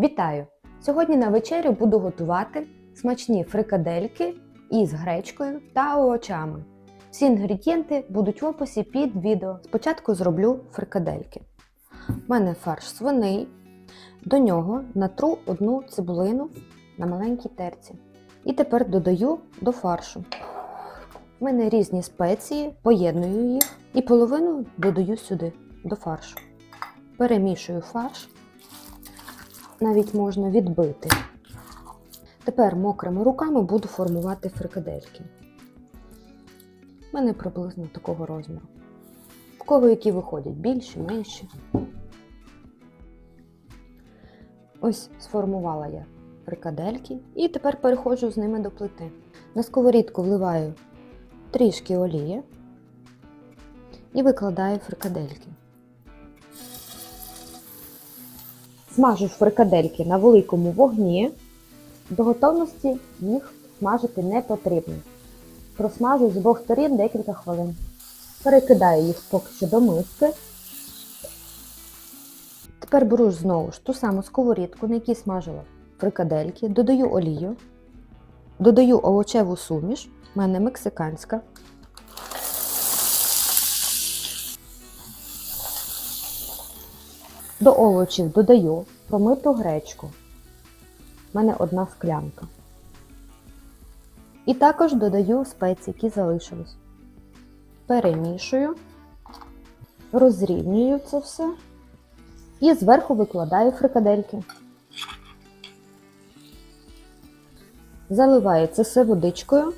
Вітаю! Сьогодні на вечерю буду готувати смачні фрикадельки із гречкою та овочами. Всі інгредієнти будуть в описі під відео. Спочатку зроблю фрикадельки. У мене фарш свиний. До нього натру одну цибулину на маленькій терці. І тепер додаю до фаршу. У мене різні спеції, поєдную їх і половину додаю сюди, до фаршу. Перемішую фарш навіть можна відбити. Тепер мокрими руками буду формувати фрикадельки. У мене приблизно такого розміру. В кого які виходять більші, менші. Ось сформувала я фрикадельки і тепер переходжу з ними до плити. На сковорідку вливаю трішки олії і викладаю фрикадельки. Смажу фрикадельки на великому вогні. До готовності їх смажити не потрібно. Просмажу з обох сторін декілька хвилин. Перекидаю їх поки що до миски. Тепер беру знову ж ту саму сковорідку, на якій смажила фрикадельки, додаю олію, додаю овочеву суміш, в мене мексиканська. До овочів додаю промиту гречку. У мене одна склянка. І також додаю спеції, які залишились. Перемішую, розрівнюю це все і зверху викладаю фрикадельки. Заливаю це все водичкою.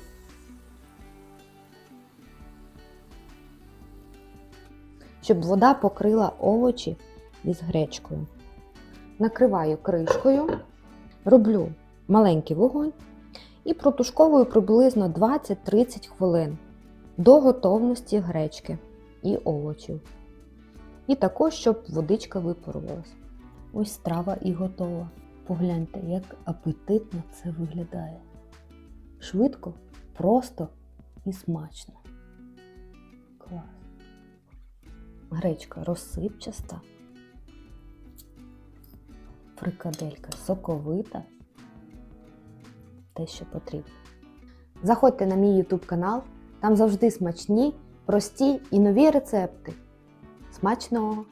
Щоб вода покрила овочі із гречкою. Накриваю кришкою, роблю маленький вогонь і протушковую приблизно 20-30 хвилин до готовності гречки і овочів. І також, щоб водичка випарувалась. Ось страва і готова. Погляньте, як апетитно це виглядає. Швидко, просто і смачно. Клас. Гречка розсипчаста фрикаделька соковита, те, що потрібно. Заходьте на мій YouTube канал, там завжди смачні, прості і нові рецепти. Смачного!